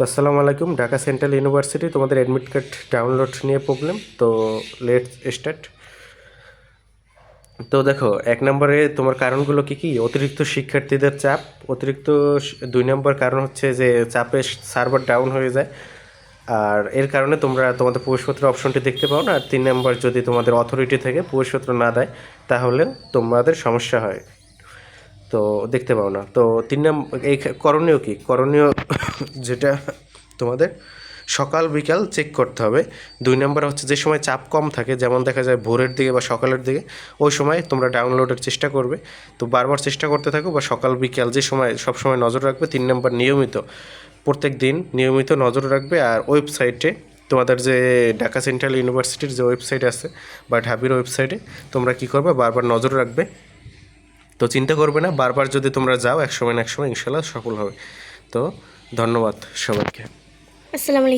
তো আসসালামু আলাইকুম, ঢাকা সেন্ট্রাল ইউনিভার্সিটি তোমাদের অ্যাডমিট কার্ড ডাউনলোড নিয়ে প্রবলেম তো লেট স্টার্ট তো দেখো, এক নম্বরে তোমার কারণগুলো কি কি? অতিরিক্ত শিক্ষার্থীদের চাপ, অতিরিক্ত দুই নম্বর কারণ হচ্ছে যে চাপে সার্ভার ডাউন হয়ে যায়। আর এর কারণে তোমরা তোমাদের প্রবেশপত্র অপশনটি দেখতে পাও না। আর তিন নম্বর যদি তোমাদের অথরিটি থেকে, প্রবেশপত্র না দেয়, তাহলে তোমাদের সমস্যা হয়। তো দেখতে পাও না। তো তিন নম্বর এই করণীয় কী? করণীয় যেটা তোমাদের সকাল, বিকাল চেক করতে হবে। দুই নম্বর হচ্ছে যে সময় চাপ কম থাকে, যেমন দেখা যায় ভোরের দিকে বা সকালের দিকে, ওই সময় তোমরা ডাউনলোডের চেষ্টা করবে। তো বারবার চেষ্টা করতে থাকো বা সকাল, বিকাল যে সময়, সব সময় নজর রাখবে। তিন নম্বর নিয়মিত, প্রত্যেক দিন নিয়মিত নজর রাখবে। আর ওয়েবসাইটে তোমাদের যে ঢাকা সেন্ট্রাল ইউনিভার্সিটির যে ওয়েবসাইট আছে বা ঢাবির ওয়েবসাইটে তোমরা কী করবে? বারবার নজর রাখবে। তো চিন্তা করবে না, বারবার যদি তোমরা যাও, এক সময় না এক সময় ইনশাল্লাহ সফল হবে। তো ধন্যবাদ সবাইকে। আসসালামু